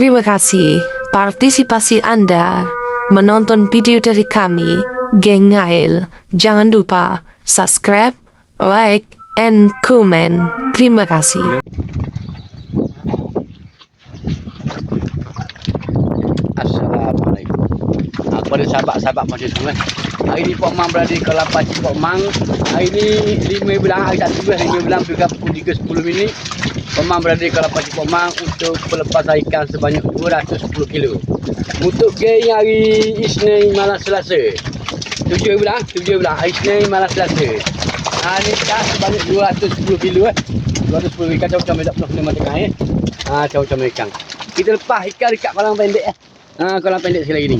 Terima kasih partisipasi Anda menonton video dari kami, Geng Ngail. Jangan lupa subscribe, like, and comment. Terima kasih. Assalamualaikum. Ha, kepada sahabat-sahabat masih semua. Hari ni Pok Mang berada di Kelapa Cipok Mang. Hari ni 5 bulan hari Sabtu 5 bulan juga pukul 3.10 minit. Pok Mang berada di Kelapa Cipok Mang untuk pelepasan ikan sebanyak 210 kilo. Untuk geng hari Isnin malam Selasa. 7 bulan, 7 bulan hari Isnin malam Selasa. Ha ni ikan sebanyak 210 kilo eh. 210 ikan macam-macam tak pernah kena matakan eh. Ha macam-macam ikan. Kita lepas ikan dekat kolam pendek eh. Ha, kolam pendek sekali lagi ni.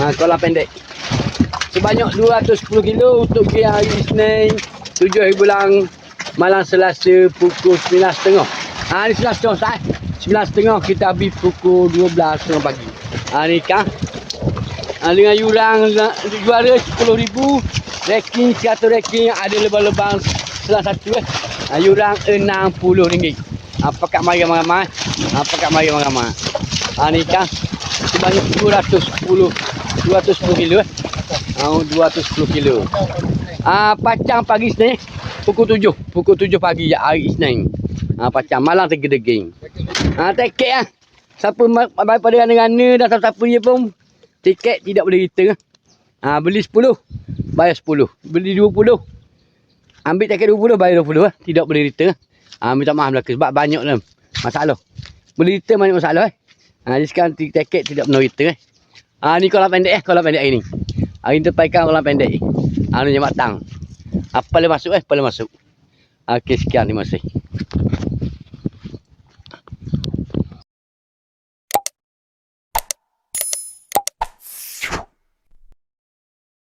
Ha, kolam pendek. Sebanyak 210 kilo untuk pergi hari Isnin 7 bulan malam Selasa pukul 9.30. Ha, ni 9.30 sah. 9.30 kita habis pukul 12.30 pagi. Ha, ni ikan. Ha, dengan yuran la- juara 10,000. Ranking 100 ranking ada lebang-lebang salah satu eh. Ha, yuran RM60. Ha, pakat mari ramai-ramai. Ha, pakat mari ramai-ramai. Ha, ni ikan sebanyak 210 210 kilo eh. Ah 210 kilo. Ah pacang pagi Isnin pukul 7, pukul 7 pagi hari Isnin. Ah pacang malam tegedeging. Ah tiket ah. Siapa ma- daripada rana-rana dan siapa-siapa dia pun tiket tidak boleh return. Ah beli 10, bayar 10. Beli 20. Ambil tiket 20 bayar 20 ah. Tidak boleh return. Ah minta maaf lah sebab banyak lah masalah. Boleh return banyak masalah eh. Ha, jadi sekarang ti- tiket tidak pernah return eh. Ha, ni kolam pendek eh, kolam pendek hari ni. Hari ni terpaikan kolam pendek. Ha, ni matang. Apa boleh masuk eh, boleh masuk. Okey, sekian, terima kasih.